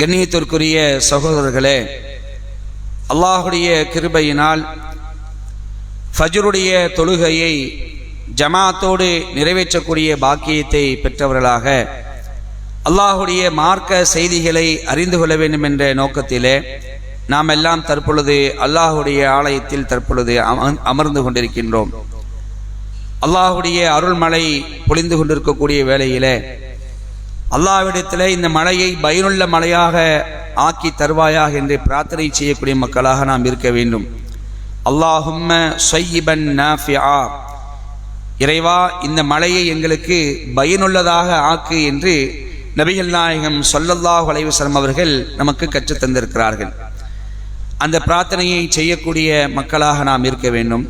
கண்ணியத்திற்குரிய சகோதரர்களே அல்லாஹுடைய கிருபையினால் ஃபஜ்ருடைய தொழுகையை ஜமாத்தோடு நிறைவேற்றக்கூடிய பாக்கியத்தை பெற்றவர்களாக அல்லாஹுடைய மார்க்க செய்திகளை அறிந்து கொள்ள வேண்டும் என்ற நோக்கத்திலே நாம் எல்லாம் தற்பொழுது அல்லாஹுடைய ஆலயத்தில் தற்பொழுது அமர்ந்து கொண்டிருக்கின்றோம். அல்லாஹுடைய அருள்மழை பொழிந்து கொண்டிருக்கக்கூடிய வேளையிலே அல்லாவிடத்தில் இந்த மலையை பயனுள்ள மலையாக ஆக்கி தருவாயாக என்று பிரார்த்தனை செய்யக்கூடிய மக்களாக நாம் இருக்க வேண்டும். அல்லாஹும்ம சொய்யிபன் நாஃபிஆ. இறைவா இந்த மலையை எங்களுக்கு பயனுள்ளதாக ஆக்கு என்று நபிகள் நாயகம் சொல்லல்லாஹ் அலைஹி அவர்கள் நமக்கு கற்றுத் தந்திருக்கிறார்கள். அந்த பிரார்த்தனையை செய்யக்கூடிய மக்களாக நாம் இருக்க வேண்டும்.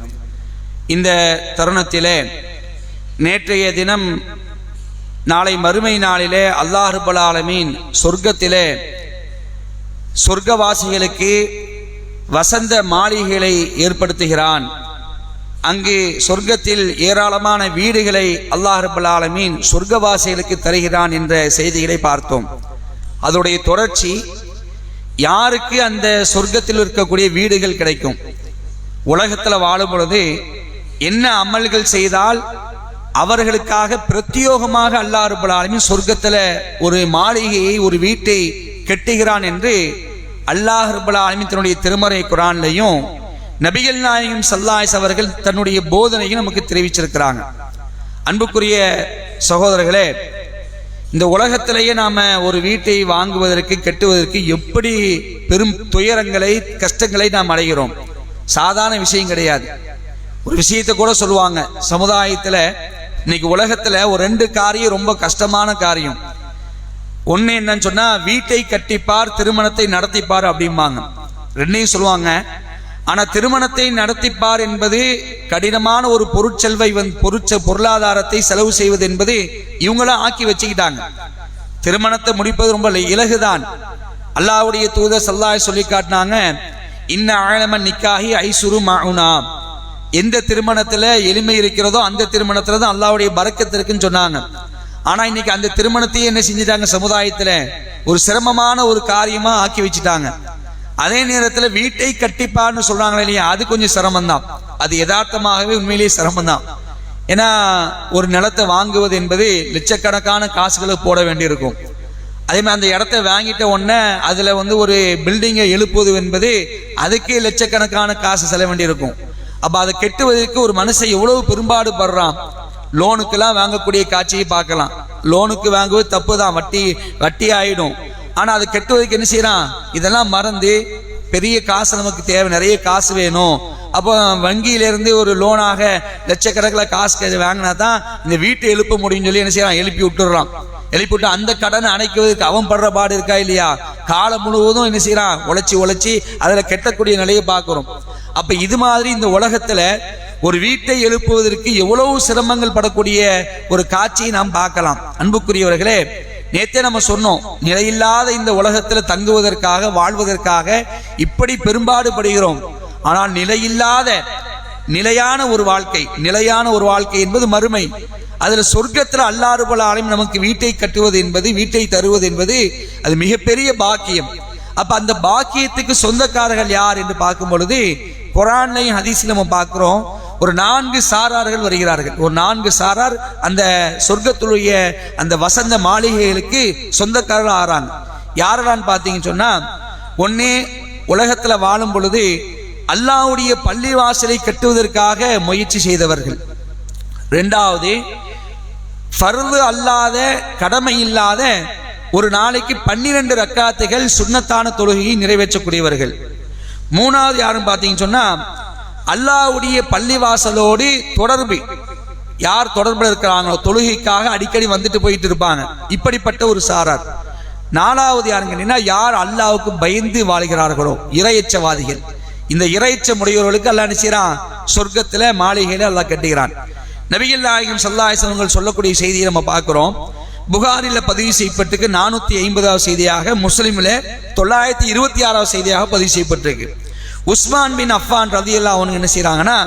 இந்த தருணத்தில் நேற்றைய தினம் நாளை மறுமை நாளிலே அல்லாஹ் ஆலமீன் சொர்க்கத்திலே சொர்க்கவாசிகளுக்கு வசந்த மாளிகைகளை ஏற்படுத்துகிறான். அங்கு சொர்க்கத்தில் ஏராளமான வீடுகளை அல்லாஹ் ஆலமீன் சொர்க்கவாசிகளுக்கு தருகிறான் என்ற செய்திகளை பார்த்தோம். அதோடைய தொடர்ச்சி யாருக்கு அந்த சொர்க்கத்தில் இருக்கக்கூடிய வீடுகள் கிடைக்கும்? உலகத்தில் வாழும் பொழுது என்ன அமல்கள் செய்தால் அவர்களுக்காக பிரத்யோகமாக அல்லாஹ் ரப்பல் சொர்க்கத்தில் ஒரு மாளிகையை ஒரு வீட்டை கட்டுகிறான் என்று அல்லாஹ் ரப்பல் ஆலமீன் தன்னுடைய திருமறை குரான்லையும் நபிகள் நாயகம் சல்லாஸ் அவர்கள் தன்னுடைய போதனையும் நமக்கு தெரிவிச்சிருக்கிறாங்க. அன்புக்குரிய சகோதரர்களே இந்த உலகத்திலேயே நாம் ஒரு வீட்டை வாங்குவதற்கு கட்டுவதற்கு எப்படி பெரும் துயரங்களை கஷ்டங்களை நாம் அடைகிறோம்? சாதாரண விஷயம் கிடையாது. ஒரு விஷயத்தை கூட சொல்லுவாங்க சமுதாயத்தில் இன்னைக்கு உலகத்துல ஒரு ரெண்டு காரியம் ரொம்ப கஷ்டமான காரியம். ஒன்று என்னன்னு சொன்னா வீட்டை கட்டிப்பார் திருமணத்தை நடத்திப்பார் அப்படிம்பாங்க. ரெண்டையும் சொல்லுவாங்க. ஆனா திருமணத்தை நடத்திப்பார் என்பது கடினமான ஒரு பொருட்செல்வை வந்து பொருட்ச பொருளாதாரத்தை செலவு செய்வது என்பது இவங்களாம் ஆக்கி வச்சுக்கிட்டாங்க. திருமணத்தை முடிப்பது ரொம்ப இலகுதான். அல்லாவுடைய தூதர் சல்லாய் சொல்லி காட்டினாங்க இன்ன ஆழமன் நிக்காகி ஐசுரு மாவுனா எந்த திருமணத்துல எளிமை இருக்கிறதோ அந்த திருமணத்துல தான் அல்லாவுடைய பறக்கத்து இருக்குன்னு சொன்னாங்க. ஆனா இன்னைக்கு அந்த திருமணத்தையே என்ன செஞ்சுட்டாங்க சமுதாயத்துல? ஒரு சிரமமான ஒரு காரியமா ஆக்கி வச்சுட்டாங்க. அதே நேரத்துல வீட்டை கட்டிப்பான்னு சொல்றாங்க இல்லையா அது கொஞ்சம் சிரமம் தான் அது யதார்த்தமாகவே உண்மையிலேயே சிரமம் தான் ஏன்னா ஒரு நிலத்தை வாங்குவது என்பது லட்சக்கணக்கான காசுகளை போட வேண்டியிருக்கும். அதே மாதிரி அந்த இடத்த வாங்கிட்ட உடனே அதுல வந்து ஒரு பில்டிங்கை எழுப்புவது என்பது அதுக்கே லட்சக்கணக்கான காசு செல்ல வேண்டியிருக்கும் அப்ப அதை கெட்டுவதற்கு ஒரு மனுஷன் எவ்வளவு பெரும்பாடு படுறான்? லோனுக்கெல்லாம் வாங்கக்கூடிய காட்சியை பார்க்கலாம். லோனுக்கு வாங்குவது தப்பு தான் வட்டி வட்டி ஆயிடும். ஆனா அதை கெட்டுவதற்கு என்ன செய்யறான்? இதெல்லாம் மறந்து பெரிய காசு நமக்கு தேவை நிறைய காசு வேணும். அப்போ வங்கியில இருந்து ஒரு லோனாக லட்சக்கணக்கில் காசு வாங்கினா தான் இந்த வீட்டை எழுப்ப முடியும்னு சொல்லி என்ன செய்யறான்? எழுப்பி விட்டுடுறான் எழுப்பி விட்டு அந்த கடனை அணைக்குவதற்கு அவன் படுற பாடு இருக்கா இல்லையா? காலம் முழுவதும் என்ன செய்யறான் உழைச்சி உழைச்சி அதுல கெட்டக்கூடிய நிலையை பார்க்கிறோம். அப்ப இது மாதிரி இந்த உலகத்துல ஒரு வீட்டை எழுப்புவதற்கு எவ்வளவு சிரமங்கள் படக்கூடிய ஒரு காட்சியை நாம் பார்க்கலாம். அன்புக்குரியவர்களே நேத்தே நம்ம சொன்னோம் நிலையில்லாத இந்த உலகத்துல தங்குவதற்காக வாழ்வதற்காக இப்படி பெரும்பாடு படுகிறோம் ஆனால் நிலையில்லாத நிலையான ஒரு வாழ்க்கை நிலையான ஒரு வாழ்க்கை என்பது மறுமை. அதில் சொர்க்கத்தில் அல்லாறு போல ஆலயம் நமக்கு வீட்டை கட்டுவது என்பது வீட்டை தருவது என்பது அது மிகப்பெரிய பாக்கியம். அப்போ அந்த பாக்கியத்துக்கு சொந்தக்காரர்கள் யார் என்று பார்க்கும் பொழுது குரான்லையும் ஹதீஸில் நம்ம பார்க்குறோம் ஒரு நான்கு சாரார்கள் வருகிறார்கள். ஒரு நான்கு சாரார் அந்த சொர்க்கத்துடைய அந்த வசந்த மாளிகைகளுக்கு சொந்தக்காரர்கள் ஆறாங்க. யாரெல்லாம் பார்த்தீங்கன்னு சொன்னால் ஒன்னே உலகத்தில் வாழும் பொழுது அல்லாவுடைய பள்ளிவாசலை கட்டுவதற்காக முயற்சி செய்தவர்கள். ரெண்டாவது ஃபர்து அல்லாத கடமை இல்லாத ஒரு நாளைக்கு பன்னிரண்டு ரக்காத்துகள் சுண்ணத்தான தொழுகையை நிறைவேற்றக்கூடியவர்கள். மூணாவது யாரும் பார்த்தீங்கன்னு சொன்னால் அல்லாஹ்வுடைய பள்ளிவாசலோடு தொடர்பு. யார் தொடர்பில் இருக்கிறாங்களோ தொழுகைக்காக அடிக்கடி வந்துட்டு போயிட்டு இருப்பாங்க. இப்படிப்பட்ட ஒரு சாரார். நாலாவது யாருங்கன்னா யார் அல்லாவுக்கு பயந்து வாழ்கிறார்களோ இரையச்சவாதிகள். இந்த இறையச்ச முடையவர்களுக்கு அல்லா நினைச்சான் சொர்க்கத்தில் மாளிகையில் மாளிகையில அல்லாஹ் கட்டுகிறான். நபிகள் நாயகம் சல்லாஹங்கள் சொல்லக்கூடிய செய்தியை நம்ம பார்க்குறோம். புகாரில் பதிவு செய்யப்பட்டிருக்கு. நானூற்றி ஐம்பதாவது செய்தியாக முஸ்லீமில் தொள்ளாயிரத்தி இருபத்தி ஆறாவது செய்தியாக பதிவு செய்யப்பட்டிருக்கு. உஸ்மான் பின் அஃபான் ரதி அல்லா அவனுங்க என்ன செய்கிறாங்கன்னா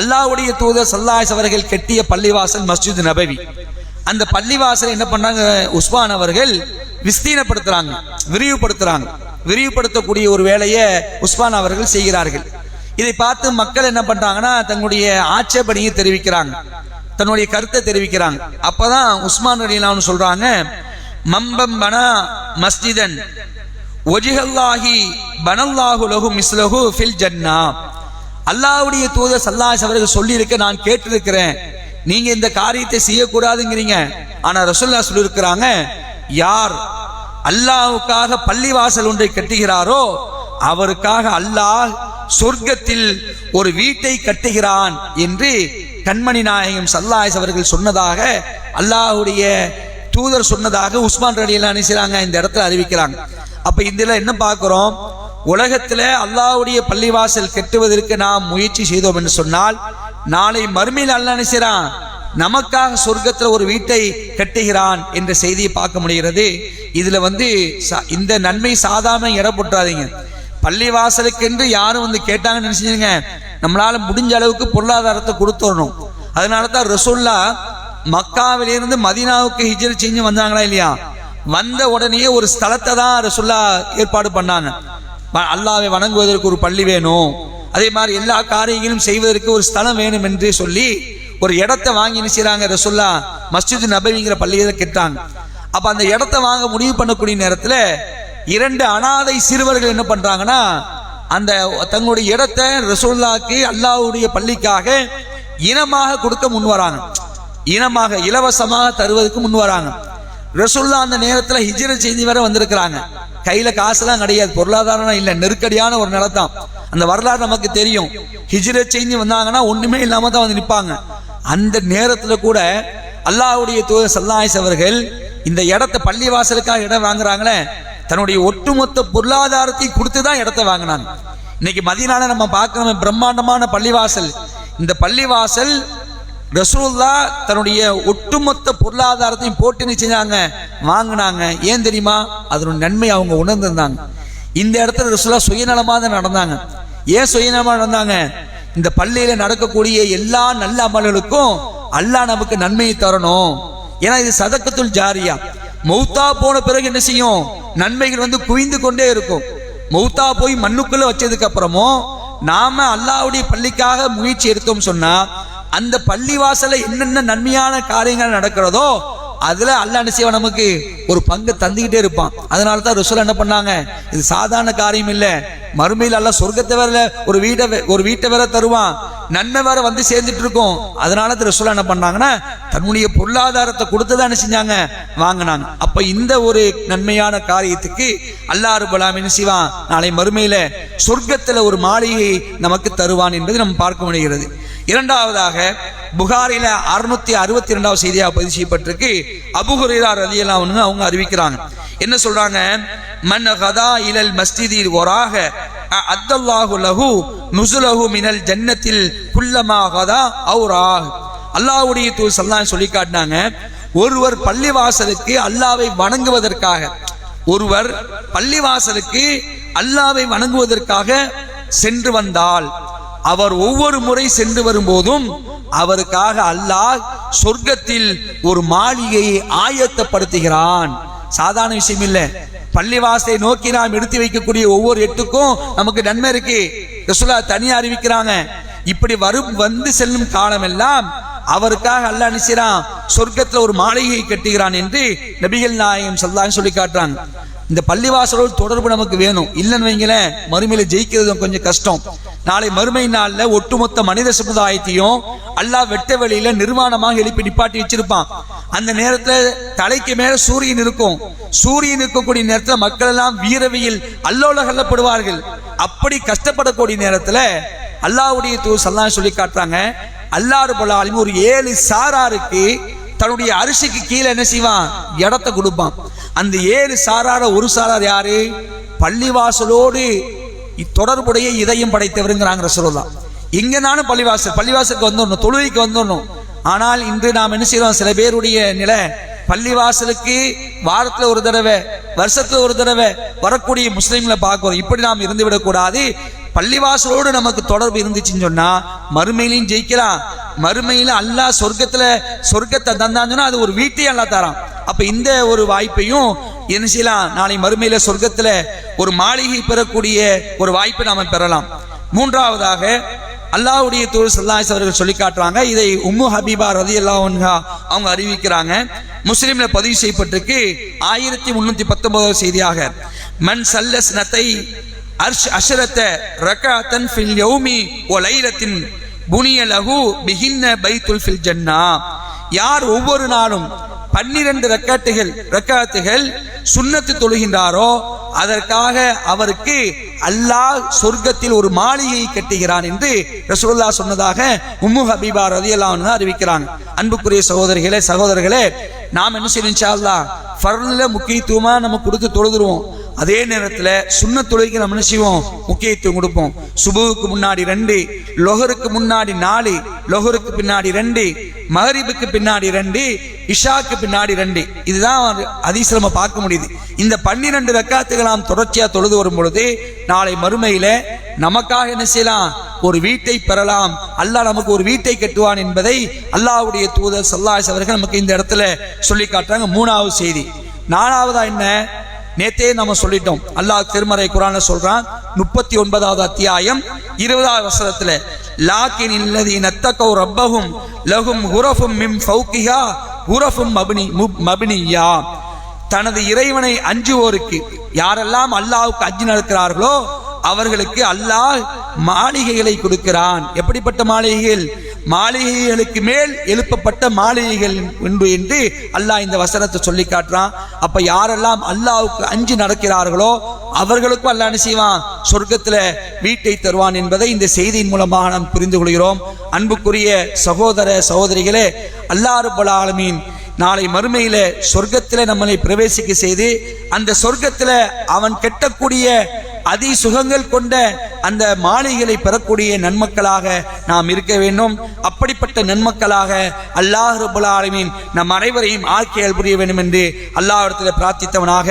அல்லாவுடைய தூதர் சல்லாஹ் அவர்கள் கெட்டிய பள்ளிவாசல் மஸ்ஜித் நபவி. அந்த பள்ளிவாசலை என்ன பண்ணாங்க உஸ்மான் அவர்கள் விஸ்தீனப்படுத்துறாங்க விரிவுபடுத்துறாங்க. விரிவுபடுத்தக்கூடிய ஒரு வேலையை உஸ்மான் அவர்கள் செய்கிறார்கள். இதை பார்த்து மக்கள் என்ன பண்றாங்கன்னா தங்களுடைய ஆட்சேபனையை தெரிவிக்கிறாங்க. தன்னுடைய கருத்தை தெரிவிக்கிறாங்க. அப்பதான் உஸ்மான் அலிலான்னு சொல்றாங்க மம்பம் பனா மஸ்ஜிதன் ஒஜிஹல்லாஹி பனல்லாஹு லஹு மிஸ்லஹு ஃபில் ஜன்னா. அல்லாஹ்வுடைய தூதர் சல்லாஸ் அவர்கள் சொல்லியிருக்க நான் கேட்டிருக்கிறேன். நீங்க இந்த காரியத்தை செய்யக்கூடாதுங்கிறீங்க. ஆனா ரசுல்லா சொல்லியிருக்கிறாங்க யார் அல்லாவுக்காக பள்ளிவாசல் ஒன்றை கட்டுகிறாரோ அவருக்காக அல்லாஹ் சொர்க்கத்தில் ஒரு வீட்டை கட்டுகிறான் என்று கண்மணி நாயகம் சல்லாஸ் அவர்கள் சொன்னதாக அல்லாஹ்வுடைய தூதர் சொன்னதாக உஸ்மான் ரலியெல்லாம் நினைச்சாங்க இந்த இடத்துல அறிவிக்கிறாங்க. அப்ப இதுல என்ன பார்க்கிறோம்? உலகத்துல அல்லாவுடைய பள்ளிவாசல் கட்டுவதற்கு நாம் முயற்சி செய்தோம் என்று சொன்னால் நாளை மறுமையில் அல்லாஹ் நினைச்சான் நமக்காக சொர்க்கத்துல ஒரு வீட்டை கட்டுகிறான் என்ற செய்தியை பார்க்க முடிகிறது. இதுல வந்து இந்த நன்மை சாதாரண இடப்பட்டுறாதீங்க போட்டுறாதீங்க பள்ளிவாசலுக்கென்று யாரும் வந்து கேட்டாங்கன்னு நினைச்சிருங்க நம்மளால முடிஞ்ச அளவுக்கு பொருளாதாரத்தை கொடுத்துடணும். அதனால தான் ரசுல்லா மக்காவிலிருந்து மதீனாவுக்கு ஹிஜர் செஞ்சு வந்தாங்களா இல்லையா? வந்த உடனே ஒரு ஸ்தலத்தை தான் ரசுல்லா ஏற்பாடு பண்ணாங்க. அல்லாவை வணங்குவதற்கு ஒரு பள்ளி வேணும். அதே மாதிரி எல்லா காரியங்களும் செய்வதற்கு ஒரு ஸ்தலம் வேணும் என்று சொல்லி ஒரு இடத்தை வாங்கி நினைச்சாங்க ரசுல்லா மஸ்ஜித் நபவிங்கிற பள்ளியை கெட்டாங்க. அப்ப அந்த இடத்தை வாங்க முடிவு பண்ணக்கூடிய நேரத்துல இரண்டு அனாதை சிறுவர்கள் என்ன பண்றாங்கன்னா அந்த தங்களுடைய இடத்தை ரசோல்லாக்கு அல்லாஹ்வுடைய பள்ளிக்காக இனமாக கொடுக்க முன் வராங்க. இனமாக இலவசமாக தருவதற்கு முன் வராங்க. ரசுல்லா அந்த நேரத்துல ஹிஜ்ர செய்தி வேற வந்திருக்கிறாங்க. கையில காசுலாம் கிடையாது பொருளாதாரம் இல்ல நெருக்கடியான ஒரு நிலத்தான் அந்த வரலாறு நமக்கு தெரியும். ஹிஜிர செய்தி வந்தாங்கன்னா ஒண்ணுமே இல்லாம தான் வந்து நிற்பாங்க அந்த நேரத்துல கூட அல்லாஹ்வுடைய தூதர் சல்லாயிஸ் அவர்கள் இந்த இடத்த பள்ளி வாசலுக்காக இடம் வாங்குறாங்களே தன்னுடைய ஒட்டுமொத்த பொருளாதாரத்தை கொடுத்து தான் இடத்த வாங்கினாங்க. இன்னைக்கு மதியனால நம்ம பார்க்கணும் பிரம்மாண்டமான பள்ளிவாசல். இந்த பள்ளிவாசல் ரசூல்லா தன்னுடைய ஒட்டுமொத்த பொருளாதாரத்தையும் போட்டு செஞ்சாங்க. வாங்கினாங்க. ஏன் தெரியுமா? அதனுடைய நன்மை அவங்க உணர்ந்திருந்தாங்க. இந்த இடத்துல ரசூல்லா சுயநலமாக தான் நடந்தாங்க. ஏன் சுயநலமாக நடந்தாங்க? இந்த பள்ளியில் நடக்கக்கூடிய எல்லா நல்ல அமல்களுக்கும் அல்லாஹ் நமக்கு நன்மையை தரணும். ஏன்னா இது சதக்கத்துல் ஜாரியா. மௌத்தா போன பிறகு என்ன செய்யும்? நன்மைகள் வந்து குவிந்து கொண்டே இருக்கும். மௌத்தா போய் மண்ணுக்குள்ள வச்சதுக்கு அப்புறமும் நாம அல்லாவுடைய பள்ளிக்காக முயற்சி எடுத்தோம் சொன்னா அந்த பள்ளி வாசல என்னென்ன நன்மையான காரியங்கள் நடக்கிறதோ அதுல அல்ல என்ன நமக்கு ஒரு பங்கு தந்துகிட்டே இருப்பான். அதனால தான் ரசூல் என்ன பண்ணாங்க? இது சாதாரண காரியம் இல்ல. மறுமையில் அல்ல சொர்க்கத்தை வேற ஒரு வீட்டை ஒரு வீட்டை வேற தருவான். நன்மை வேற வந்து சேர்ந்துட்டு இருக்கும் அதனால தான் ரசூல் என்ன பண்ணாங்கன்னா தன்னுடைய பொருளாதாரத்தை கொடுத்து தான் செஞ்சாங்க? வாங்கினாங்க. அப்ப இந்த ஒரு நன்மையான காரியத்துக்கு அல்லாஹ் பலாமின் சிவா நாளை மறுமையில சொர்க்கத்துல ஒரு மாளிகையை நமக்கு தருவான் என்பது நம்ம பார்க்க முடிகிறது. இரண்டாவதாக புகாரில அறுநூத்தி அறுபத்தி இரண்டாவது செய்தியாக பதிவு செய்யப்பட்டிருக்கு. அபுஹுரேரா ரலியல்லாஹு அவங்க அறிவிக்கிறாங்க. என்ன சொல்றாங்க? மன் கதா இலல் மஸ்ஜிதில் ஒராக அத்தல்லாஹு லஹு நுசுலஹு மினல் ஜன்னத்தில் குல்லமா கதா அவுராஹ் அல்லாஹ்வுடைய தூள் சல்லாம் சொல்லி காட்டினாங்க ஒருவர் பள்ளிவாசலுக்கு அல்லாவை வணங்குவதற்காக ஒருவர் பள்ளிவாசலுக்கு அல்லாவை வணங்குவதற்காக சென்று வந்தால் அவர் ஒவ்வொரு முறை சென்று வரும்போதும் அவருக்காக அல்லாஹ் சொர்க்கத்தில் ஒரு மாளிகையை ஆயத்தப்படுத்துகிறான். சாதாரண விஷயம் இல்லை. பள்ளிவாசலை நோக்கி நாம் எடுத்து வைக்கக்கூடிய ஒவ்வொரு எட்டுக்கும் நமக்கு நன்மை இருக்கு. ரசூலா தனியா அறிவிக்கிறாங்க. இப்படி வரும் வந்து செல்லும் காலமெல்லாம் அவருக்காக அல்லாஹ் அனுசிறான் சொர்க்கத்துல ஒரு மாளிகையை கட்டுகிறான் என்று நபிகள் நாயகம் சொல்லாங்க சொல்லி காட்டுறாங்க. இந்த பள்ளிவாசலோடு தொடர்பு நமக்கு வேணும். இல்லைன்னு வைங்களேன் மறுமையில ஜெயிக்கிறது கொஞ்சம் கஷ்டம். நாளை மறுமை நாள்ல ஒட்டுமொத்த மனித சமுதாயத்தையும் அல்லாஹ் வெட்ட வெளியில நிர்வாணமாக எழுப்பி நிப்பாட்டி வச்சிருப்பான். அந்த நேரத்துல தலைக்கு மேல சூரியன் இருக்கும். சூரியன் இருக்கக்கூடிய நேரத்துல மக்கள் எல்லாம் வீரவியில் அல்லோல கல்லப்படுவார்கள் அப்படி கஷ்டப்படக்கூடிய நேரத்துல அல்லாஹ்வுடைய தூர் சல்லாம் சொல்லி காட்டுறாங்க அல்லாஹ் போலாலும் ஒரு ஏழு சாராருக்கு தன்னுடைய அரிசிக்கு கீழே என்ன செய்வான்? இடத்த கொடுப்பான். அந்த ஏழு சாரார ஒரு சாரார் யாரு? பள்ளிவாசலோடு தொடர்புடைய இதயம் படைத்தவருங்கிறாங்க சொல்லலாம் இங்க நானும் பள்ளிவாசல் பள்ளிவாசலுக்கு வந்துடணும் தொழுகைக்கு வந்துடணும் ஆனால் இன்று நாம் என்ன செய்யறோம் சில பேருடைய நிலை பள்ளிவாசலுக்கு வாரத்தில் ஒரு தடவை வருஷத்தில் ஒரு தடவை வரக்கூடிய முஸ்லீம்களை பார்க்குறோம். இப்படி நாம் இருந்து விடக்கூடாது. பள்ளிவாசலோடு நமக்கு தொடர்பு இருந்துச்சுன்னு சொன்னா மறுமையிலையும் ஜெயிக்கலாம். மறுமையில அல்லாஹ் சொர்க்கத்துல சொர்க்கத்தை தந்தான்னு சொன்னா அது ஒரு வீட்டையும் அல்லா தரான். அப்ப இந்த ஒரு வாய்ப்பையும் என்ன செய்யலாம்? நாளை மறுமையில சொர்க்கத்துல ஒரு மாளிகை பெறக்கூடிய ஒரு வாய்ப்பை நாம பெறலாம். மூன்றாவதாக அல்லாவுடைய தூர் சல்லாஸ் அவர்கள் சொல்லி காட்டுறாங்க. இதை உம்மு ஹபீபா ரதி அவங்க அறிவிக்கிறாங்க. முஸ்லீம்ல பதிவு செய்யப்பட்டிருக்கு. ஆயிரத்தி முன்னூத்தி பத்தொன்பதாவது செய்தியாக. மன் சல்லஸ் நத்தை அர்ஷ் அஷரத்த ரகாத்தன் ஃபில் யௌமி ஒ லைலத்தின் புனிய லகு பிகின்ன பைத்துல் ஃபில் ஜன்னா. யார் ஒவ்வொரு நாளும் பன்னிரண்டு ரக்காட்டுகள் ரக்காத்துகள் சுண்ணத்து தொழுகின்றாரோ அதற்காக அவருக்கு அல்லாஹ் சொர்க்கத்தில் ஒரு மாளிகையை கட்டுகிறான் என்று ரசூல்லா சொன்னதாக உம்மு ஹபீபா ரதியல்லாஹு அறிவிக்கிறாங்க. அன்புக்குரிய சகோதரிகளே சகோதரர்களே நாம் என்ன செய்யணும் ஃபர்ல முக்கியத்துவமா நம்ம கொடுத்து தொழுதுருவோம். அதே நேரத்தில் சுண்ண தொழுகைக்கு நம்ம என்ன செய்வோம்? முக்கியத்துவம் கொடுப்போம். சுபுவுக்கு முன்னாடி ரெண்டு லொஹருக்கு முன்னாடி நாலு லொஹருக்கு பின்னாடி ரெண்டு மகரிபுக்கு பின்னாடி ரெண்டு இஷாக்கு பின்னாடி ரெண்டு. இதுதான் அதிசல நம்ம பார்க்க முடியுது. இந்த பன்னிரண்டு வெக்காத்துக்கு நாம் தொடர்ச்சியாக தொழுது வரும் பொழுது நாளை மறுமையில் நமக்காக என்ன செய்யலாம்? ஒரு வீட்டை பெறலாம். அல்லாஹ் நமக்கு ஒரு வீட்டை கட்டுவான் என்பதை அல்லாஹ்வுடைய தூதர் சல்லாஸ் அவர்கள் நமக்கு இந்த இடத்துல சொல்லி காட்டுறாங்க. மூணாவது செய்தி. நாலாவதா என்ன? நேத்தே நம்ம சொல்லிட்டோம். அல்லாஹ் திருமறை குரான சொல்றான் முப்பத்தி ஒன்பதாவது அத்தியாயம் இருபதாவது வசனத்துல லாக்கின் இல்லதி நத்தகோ ரப்பகும் லகும் குரஃபும் மிம் ஃபௌகிஹா உரஃபும் மபினி மபினியா. தனது இறைவனை அஞ்சுவோருக்கு யாரெல்லாம் அல்லாஹ்வுக்கு அஞ்சு நடக்கிறார்களோ அவர்களுக்கு அல்லாஹ் மாளிகைகளை கொடுக்கிறான். எப்படிப்பட்ட மாளிகைகள்? மாளிகைகளுக்கு மேல் எழுப்பப்பட்ட மாளிகைகள் உண்டு என்று அல்லாஹ் இந்த வசனத்தை சொல்லி காட்டுறான். அப்ப யாரெல்லாம் அல்லாவுக்கு அஞ்சு நடக்கிறார்களோ அவர்களுக்கும் அல்லாஹ் செய்வான்? சொர்க்கத்துல வீட்டை தருவான் என்பதை இந்த செய்தியின் மூலமாக நாம் புரிந்து கொள்கிறோம். அன்புக்குரிய சகோதர சகோதரிகளே அல்லாஹ் ஆலமீன் நாளை மறுமையில சொர்க்கத்தில் நம்மளை பிரவேசிக்க செய்து அந்த சொர்க்கத்தில் அவன் கெட்டக்கூடிய அதி சுகங்கள் கொண்ட அந்த மாளிகளை பெறக்கூடிய நன்மக்களாக நாம் இருக்க வேண்டும். அப்படிப்பட்ட நன்மக்களாக அல்லாஹ் ரபுல் நம் அனைவரையும் ஆக்கியல் புரிய வேண்டும் என்று அல்லாஹிடத்தில் பிரார்த்தித்தவனாக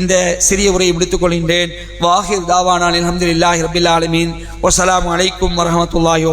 இந்த சிறிய உரையை முடித்துக் கொள்கின்றேன். வாஹிர் தாவானால் அலமதுல்லாஹி ரபில் ஆலமீன். ஒசலாம் அலைக்கும் வரஹமத்துல்லாஹி